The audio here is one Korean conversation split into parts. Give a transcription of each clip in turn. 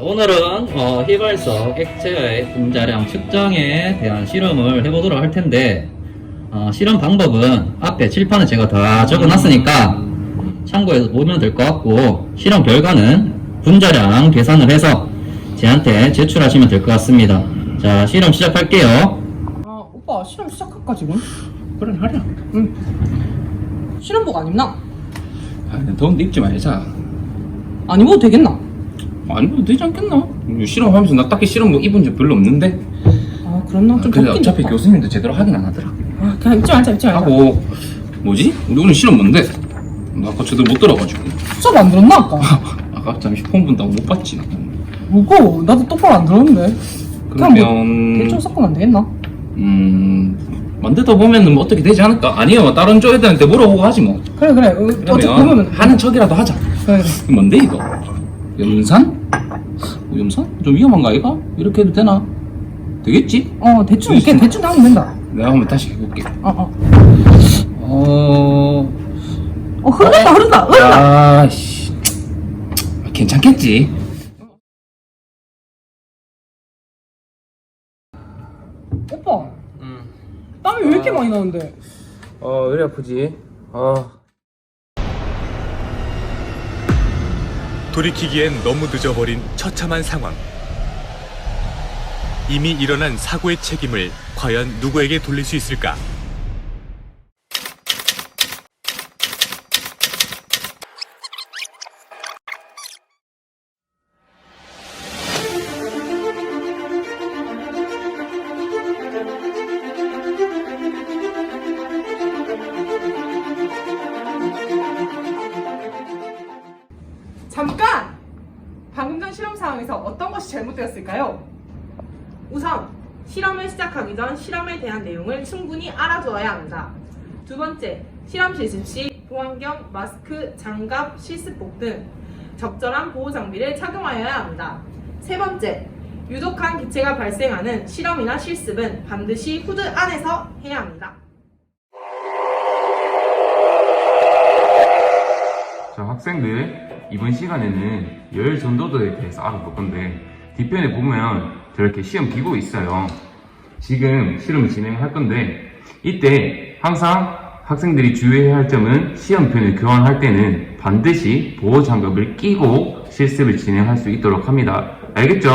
오늘은 어, 휘발석 액체의 분자량 측정에 대한 실험을 해보도록 할 텐데 어, 실험 방법은 앞에 칠판에 제가 다 적어놨으니까 참고해서 보면 될 것 같고 실험 결과는 분자량 계산을 해서 제한테 제출하시면 될 것 같습니다. 자 실험 시작할게요. 아 오빠 실험 시작할까 지금? 그래 하랴 응 실험복 안 입나? 아, 더운데 입지 말자 안 입어도 되겠나? 안 입어도 되지 않겠나? 실험하면서 나 딱히 실험 뭐 입은 적 별로 없는데 아 그렇나? 좀 근데 덥긴 어차피 덥다. 교수님도 제대로 하긴 안 하더라 아 그냥 입지 말자 입지 말자 하고 뭐지? 우리 오늘 실험 뭔데? 나 아까 제대로 못 들어가지고 수업 안 들었나 아까? 아까 잠시 폰 본다고 못 봤지 나. 뭐고? 나도 똑바로 안 들었는데 그냥 뭐 그러면 대충 섞으면 안 되겠나? 음 만들다 보면은 뭐 어떻게 되지 않을까? 아니요 다른 조 애들한테 물어보고 하지 뭐 그래 그래 어, 어차피 그러면 보면은 하는 척이라도 하자 그래 뭔데 이거? 염산? 뭐 염산? 좀 위험한가 이가? 이렇게 해도 되나? 되겠지? 어 대충 이렇게 대충 하면 된다 내가 한번 다시 해볼게 어 어 어... 어 흐른다 흐른다 흐른다 아씨 괜찮겠지? 오빠 땀이 왜 이렇게 많이 나는데 어, 왜 아프지? 아... 돌이키기엔 너무 늦어버린 처참한 상황. 이미 일어난 사고의 책임을 과연 누구에게 돌릴 수 있을까? 실험 상황에서 어떤 것이 잘못되었을까요? 우선 실험을 시작하기 전 실험에 대한 내용을 충분히 알아두어야 합니다. 두 번째, 실험 실습 시 보안경, 마스크, 장갑, 실습복 등 적절한 보호 장비를 착용하여야 합니다. 세 번째, 유독한 기체가 발생하는 실험이나 실습은 반드시 후드 안에서 해야 합니다. 자, 학생들, 이번 시간에는 열 전도도에 대해서 알아볼 건데, 뒤편에 보면 저렇게 시험 기구 있어요. 지금 실험을 진행할 건데, 이때 항상 학생들이 주의해야 할 점은 시험편을 교환할 때는 반드시 보호 장갑을 끼고 실습을 진행할 수 있도록 합니다. 알겠죠?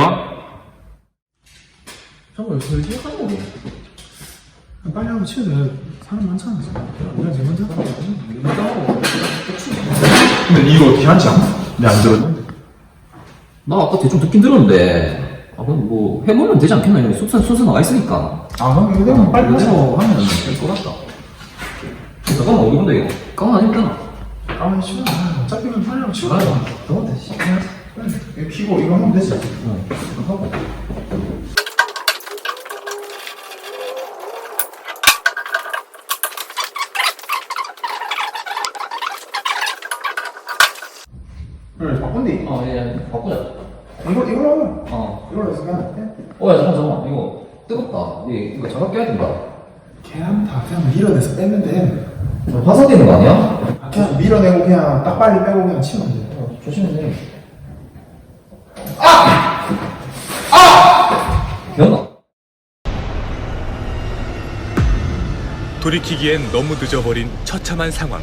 저 이제 하는 거고. 빨리 하면 치워돼 사람 많잖아, 지금. 내가 제일 먼저 하고. 하고. 근데 이거 어떻게 하지? 내안 들었는데. 나 아까 대충 듣긴 들었는데 아 그럼 뭐 해보면 되지 않겠나? 여기 숙소 순서 나와 있으니까 아, 그럼 이거 되면 빨리 해서 하면 될것 같다. 잠깐만 어디 건데 이거? 가만 안 입잖아. 가만히 치워. 어차피 는 빨리 하면 치워. 돼, 씨. 이거 키고 이거 하면 되지. 어, 이거 하고. 그래, 바꾼디. 어, 예, 바꾸자. 이거, 이걸로 하면. 어. 이걸로 해. 어, 야, 잠깐, 잠깐. 이거 뜨겁다. 이, 이거 장갑 껴야 된다. 그냥 다 그냥 밀어내서 뺐는데 저 화사되는 거 아니야? 그냥 밀어내고 그냥 딱 빨리 빼고 그냥 치면 돼. 어, 조심해. 아! 아! 기억나? 돌이키기엔 너무 늦어버린 처참한 상황.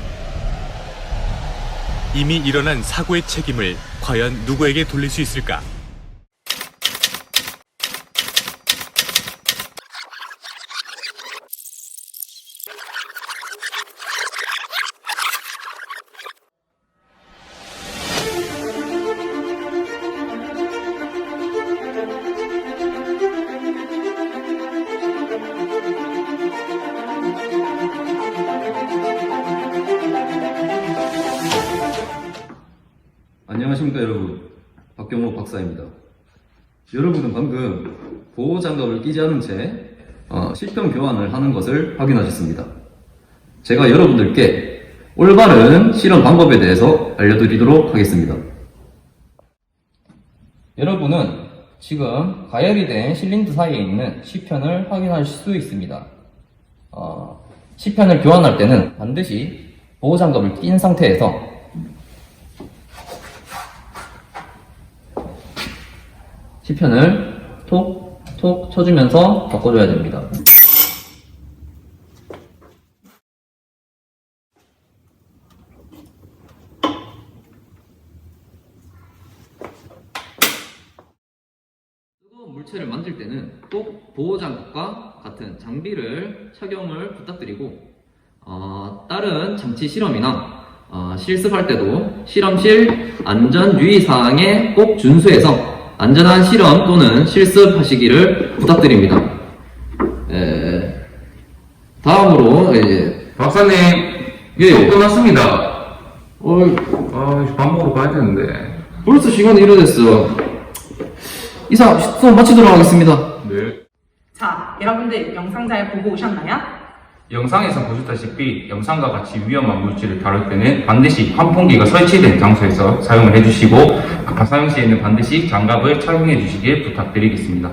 이미 일어난 사고의 책임을 과연 누구에게 돌릴 수 있을까? 안녕하십니까 여러분. 박경록 박사입니다. 여러분은 방금 보호장갑을 끼지 않은 채 어, 실평 교환을 하는 것을 확인하셨습니다. 제가 여러분들께 올바른 실험 방법에 대해서 알려드리도록 하겠습니다. 여러분은 지금 가열이 된 실린더 사이에 있는 시편을 확인하실 수 있습니다. 어, 시편을 교환할 때는 반드시 보호장갑을 낀 상태에서 시편을 톡, 톡 쳐주면서 바꿔줘야 됩니다. 뜨거운 물체를 만질 때는 꼭 보호장갑과 같은 장비를 착용을 부탁드리고 어, 다른 장치 실험이나 어, 실습할 때도 실험실 안전 유의 사항에 꼭 준수해서 안전한 실험 또는 실습하시기를 부탁드립니다. 에, 다음으로 이제 박사님, 예. 수업 끝났습니다. 어, 아, 밥 먹으러 가야 되는데. 벌써 시간이 이러됐어. 이상 수업 마치도록 하겠습니다. 네. 자, 여러분들 영상 잘 보고 오셨나요? 영상에서 보셨다시피 영상과 같이 위험한 물질을 다룰 때는 반드시 환풍기가 설치된 장소에서 사용을 해주시고 사용 시에는 반드시 장갑을 착용해 주시길 부탁드리겠습니다.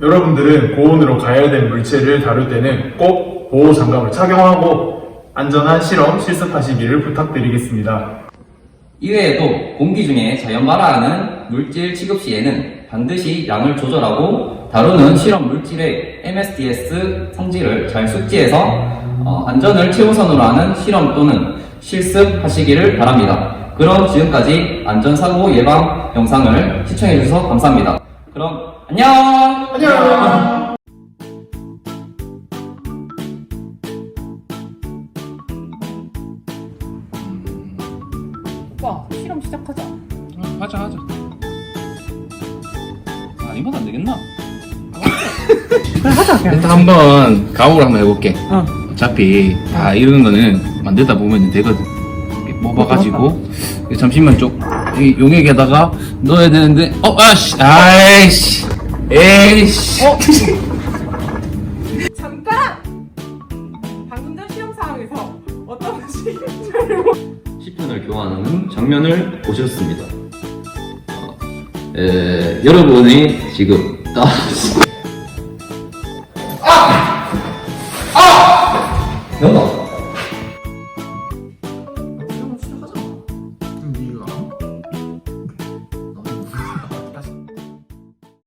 여러분들은 고온으로 가열된 물체를 다룰 때는 꼭 보호 장갑을 착용하고 안전한 실험 실습하시기를 부탁드리겠습니다. 이외에도 공기 중에 자연 발화하는 물질 취급 시에는 반드시 양을 조절하고 다루는 실험 물질의 MSDS 성질을 잘 숙지해서 어, 안전을 최우선으로 하는 실험 또는 실습하시기를 바랍니다. 그럼 지금까지 안전사고 예방 영상을 시청해주셔서 감사합니다. 그럼 안녕! 안녕! 오빠, 실험 시작하자. 일단 한번 가오를 한번 해볼게. 어차피 다 이런 거는 만들다 보면 되거든. 이렇게 뽑아가지고 잠시만 좀이 용액에다가 넣어야 되는데 어 아씨 아이씨 에이씨 잠깐! 방금 전 실험 상황에서 어떤 것이 시편을 교환하는 장면을 보셨습니다. 어, 에, 여러분이 지금 아,